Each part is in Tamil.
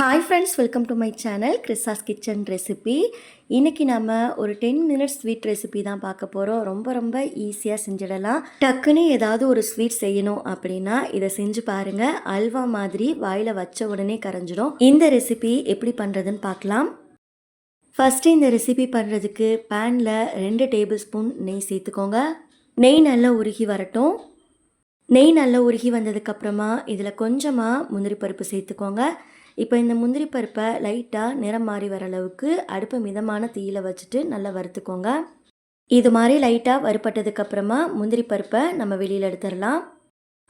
Hi friends welcome to my channel கிறிஸாஸ் kitchen recipe இன்றைக்கி நம்ம ஒரு டென் மினிட்ஸ் ஸ்வீட் ரெசிபி தான் பார்க்க போகிறோம் ரொம்ப ரொம்ப ஈஸியாக செஞ்சிடலாம். டக்குன்னு ஏதாவது ஒரு ஸ்வீட் செய்யணும் அப்படின்னா இதை செஞ்சு பாருங்கள் அல்வா மாதிரி வாயில் வச்ச உடனே கரைஞ்சிடும். இந்த ரெசிபி எப்படி பண்ணுறதுன்னு பார்க்கலாம். ஃபஸ்ட்டு இந்த ரெசிபி பண்ணுறதுக்கு பேனில் ரெண்டு டேபிள் ஸ்பூன் நெய் சேர்த்துக்கோங்க. நெய் நல்லா உருகி வரட்டும். நெய் நல்லா உருகி வந்ததுக்கப்புறமா இதில் கொஞ்சமாக முந்திரி பருப்பு சேர்த்துக்கோங்க. இப்போ இந்த முந்திரி பருப்பை லைட்டாக நிறம் மாறி வர அளவுக்கு அடுப்பை மிதமான தீயில் வச்சுட்டு நல்லா வறுத்துக்கோங்க. இது மாதிரி லைட்டாக வறுப்பட்டதுக்கப்புறமா முந்திரி பருப்பை நம்ம வெளியில் எடுத்துடலாம்.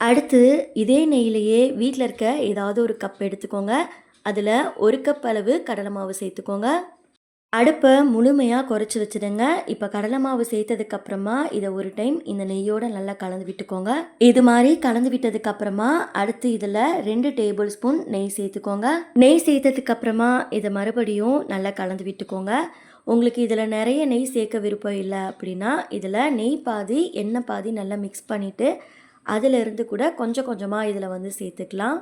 அடுத்து இதே நெய்யிலேயே வீட்டில் இருக்க ஏதாவது ஒரு கப் எடுத்துக்கோங்க. அதில் ஒரு கப் அளவு கடலை மாவு சேர்த்துக்கோங்க. அடுப்பை முழுமையாக குறைச்சி வச்சுடுங்க. இப்போ கடலை மாவு சேர்த்ததுக்கப்புறமா இதை ஒரு டைம் இந்த நெய்யோடு நல்லா கலந்து விட்டுக்கோங்க. இது மாதிரி கலந்து விட்டதுக்கப்புறமா அடுத்து இதில் ரெண்டு டேபிள் ஸ்பூன் நெய் சேர்த்துக்கோங்க. நெய் சேர்த்ததுக்கப்புறமா இதை மறுபடியும் நல்லா கலந்து விட்டுக்கோங்க. உங்களுக்கு இதில் நிறைய நெய் சேர்க்க விருப்பம் இல்லை அப்படின்னா இதில் நெய் பாதி எண்ணெய் பாதி நல்லா மிக்ஸ் பண்ணிவிட்டு அதிலிருந்து கூட கொஞ்சம் கொஞ்சமாக இதில் வந்து சேர்த்துக்கலாம்.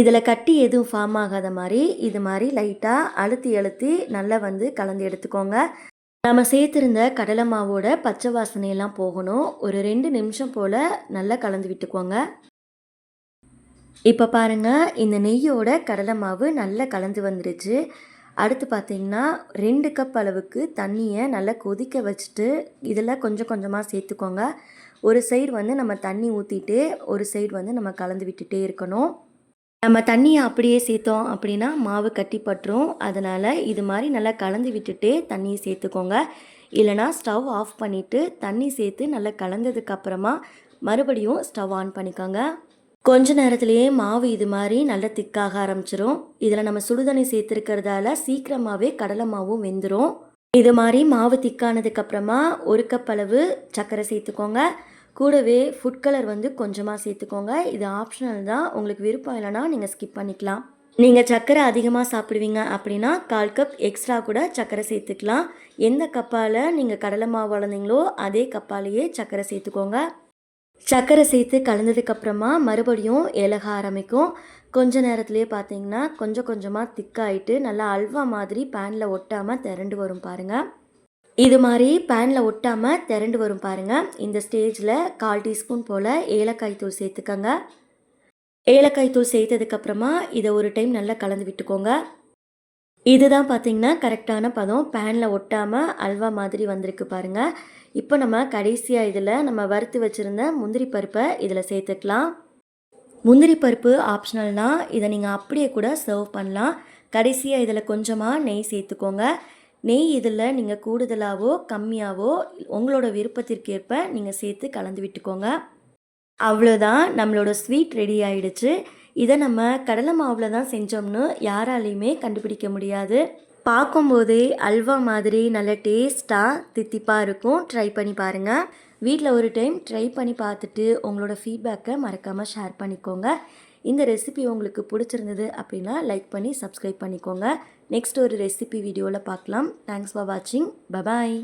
இதில் கட்டி எதுவும் ஃபார்ம் ஆகாத மாதிரி இது மாதிரி லைட்டாக அழுத்தி அழுத்தி நல்லா வந்து கலந்து எடுத்துக்கோங்க. நம்ம சேர்த்துருந்த கடலை மாவோட பச்சை வாசனையெல்லாம் போகணும். ஒரு ரெண்டு நிமிஷம் போல் நல்லா கலந்து விட்டுக்கோங்க. இப்போ பாருங்கள் இந்த நெய்யோட கடலை மாவு நல்லா கலந்து வந்துடுச்சு அடுத்து பார்த்திங்கன்னா ரெண்டு கப் அளவுக்கு தண்ணியை நல்லா கொதிக்க வச்சுட்டு இதில் கொஞ்சம் கொஞ்சமாக சேர்த்துக்கோங்க. ஒரு சைடு வந்து நம்ம தண்ணி ஊற்றிட்டு ஒரு சைடு வந்து நம்ம கலந்து விட்டுட்டே இருக்கணும். நம்ம தண்ணியை அப்படியே சேர்த்தோம் அப்படின்னா மாவு கட்டி பட்டுரும். அதனால் இது மாதிரி நல்லா கலந்து விட்டுட்டு தண்ணியை சேர்த்துக்கோங்க. இல்லைனா ஸ்டவ் ஆஃப் பண்ணிவிட்டு தண்ணி சேர்த்து நல்லா கலந்ததுக்கப்புறமா மறுபடியும் ஸ்டவ் ஆன் பண்ணிக்கோங்க. கொஞ்ச நேரத்துலேயே மாவு இது மாதிரி நல்லா திக்காக ஆரம்பிச்சிரும். இதில் நம்ம சுடுதண்ணி சேர்த்துருக்கிறதால சீக்கிரமாகவே கடலை மாவும் வெந்துடும் இது மாதிரி மாவு திக்கானதுக்கப்புறமா ஒரு கப் அளவு சர்க்கரை சேர்த்துக்கோங்க. கூடவே ஃபுட் கலர் வந்து கொஞ்சமாக சேர்த்துக்கோங்க. இது ஆப்ஷனல் தான். உங்களுக்கு விருப்பம் இல்லைனா நீங்கள் ஸ்கிப் பண்ணிக்கலாம். நீங்கள் சர்க்கரை அதிகமாக சாப்பிடுவீங்க அப்படின்னா கால் கப் எக்ஸ்ட்ரா கூட சர்க்கரை சேர்த்துக்கலாம். எந்த கப்பால் நீங்கள் கடலை மாவு வளர்ந்தீங்களோ அதே கப்பாலேயே சர்க்கரை சேர்த்துக்கோங்க. சர்க்கரை சேர்த்து கலந்ததுக்கப்புறமா மறுபடியும் இலக ஆரம்பிக்கும். கொஞ்ச நேரத்துலேயே பார்த்தீங்கன்னா கொஞ்சம் கொஞ்சமாக திக்காயிட்டு நல்லா அல்வா மாதிரி பேனில் ஒட்டாமல் திரண்டு வரும் பாருங்கள் இது மாதிரி பேனில் ஒட்டாமல் திரண்டு வரும் பாருங்கள் இந்த ஸ்டேஜில் கால் டீஸ்பூன் போல் ஏலக்காய் தூள் சேர்த்துக்கோங்க. ஏலக்காய் தூள் சேர்த்ததுக்கப்புறமா இதை ஒரு டைம் நல்லா கலந்து விட்டுக்கோங்க. இதுதான் பார்த்திங்கன்னா கரெக்டான பதம். பேனில் ஒட்டாமல் அல்வா மாதிரி வந்திருக்கு பாருங்கள் இப்போ நம்ம கடைசியாக இதில் நம்ம வறுத்து வச்சுருந்த முந்திரி பருப்பை இதில் சேர்த்துக்கலாம். முந்திரி பருப்பு ஆப்ஷனல்னால் இதை நீங்கள் அப்படியே கூட சர்வ் பண்ணலாம். கடைசியாக இதில் கொஞ்சமாக நெய் சேர்த்துக்கோங்க. நெய் இதில் நீங்கள் கூடுதலாகவோ கம்மியாகவோ உங்களோட விருப்பத்திற்கேற்ப நீங்கள் சேர்த்து கலந்து விட்டுக்கோங்க. அவ்வளோதான் நம்மளோட ஸ்வீட் ரெடி ஆயிடுச்சு. இதை நம்ம கடலை மாவில் தான் செஞ்சோம்னு யாராலையுமே கண்டுபிடிக்க முடியாது. பார்க்கும்போதே அல்வா மாதிரி நல்ல டேஸ்ட்டாக தித்திப்பாக இருக்கும். ட்ரை பண்ணி பாருங்கள் வீட்டில் ஒரு டைம் ட்ரை பண்ணி பார்த்துட்டு உங்களோட ஃபீட்பேக்கை மறக்காமல் ஷேர் பண்ணிக்கோங்க. இந்த ரெசிபி உங்களுக்கு பிடிச்சிருந்தது அப்படின்னா லைக் பண்ணி சப்ஸ்கிரைப் பண்ணிக்கோங்க. நெக்ஸ்ட் ஒரு ரெசிபி வீடியோவில் பார்க்கலாம். தேங்க்ஸ் ஃபார் வாட்சிங் பபாய்